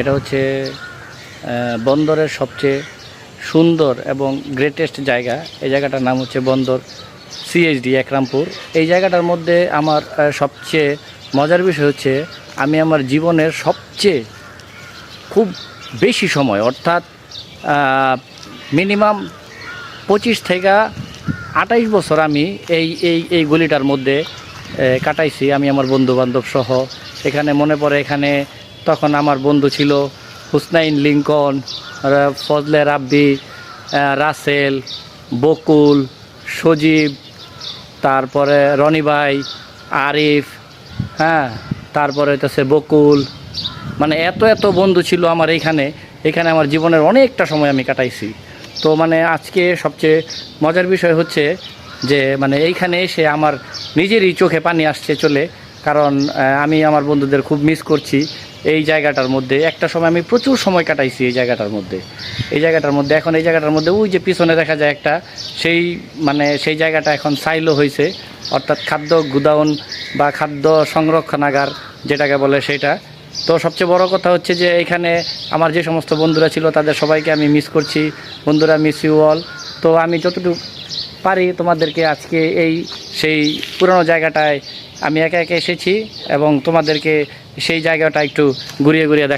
এটা হচ্ছে বন্দরের সবচেয়ে সুন্দর এবং গ্রেটেস্ট জায়গা। এই জায়গাটার নাম হচ্ছে বন্দর সিএইচডি একরামপুর। এই জায়গাটার মধ্যে আমার সবচেয়ে মজার বিষয় হচ্ছে, আমি আমার জীবনের সবচেয়ে খুব বেশি সময়, অর্থাৎ মিনিমাম পঁচিশ থেকে আঠাইশ বছর আমি এই এই এই গলিটার মধ্যে কাটাইছি। আমি আমার বন্ধু বান্ধব সহ, এখানে মনে পড়ে এখানে তখন আমার বন্ধু ছিল হুসনাইন লিঙ্কন ফজলে রাব্বি রাসেল, বকুল, সজীব, তারপরে রনি ভাই, আরিফ হ্যাঁ তারপরে হইতেছে বকুল। মানে এত এত বন্ধু ছিল আমার এইখানে এখানে আমার জীবনের অনেকটা সময় আমি কাটাইছি। তো মানে আজকে সবচেয়ে মজার বিষয় হচ্ছে যে মানে এইখানে এসে আমার নিজেরই চোখে পানি আসছে চলে। কারণ আমি আমার বন্ধুদের খুব মিস করছি। এই জায়গাটার মধ্যে। একটা সময় আমি প্রচুর সময় কাটাইছি এই জায়গাটার মধ্যে। এই জায়গাটার মধ্যে, এখন এই জায়গাটার মধ্যে ওই যে পিছনে দেখা যায় একটা, সেই মানে সেই জায়গাটা এখন সাইলো হয়েছে অর্থাৎ খাদ্য গুদাউন বা খাদ্য সংরক্ষণাগার, যেটাকে বলে সেটা। তো সবচেয়ে বড় কথা হচ্ছে যে এখানে আমার যে সমস্ত বন্ধুরা ছিল, তাদের সবাইকে আমি মিস করছি। বন্ধুরা মিস ইউ অল তো আমি যতটুকু পারি তোমাদেরকে আজকে এই সেই পুরনো জায়গাটায় আমি একা একা এসেছি এবং তোমাদেরকে সেই জায়গাটা একটু ঘুরিয়ে ঘুরিয়ে দেখা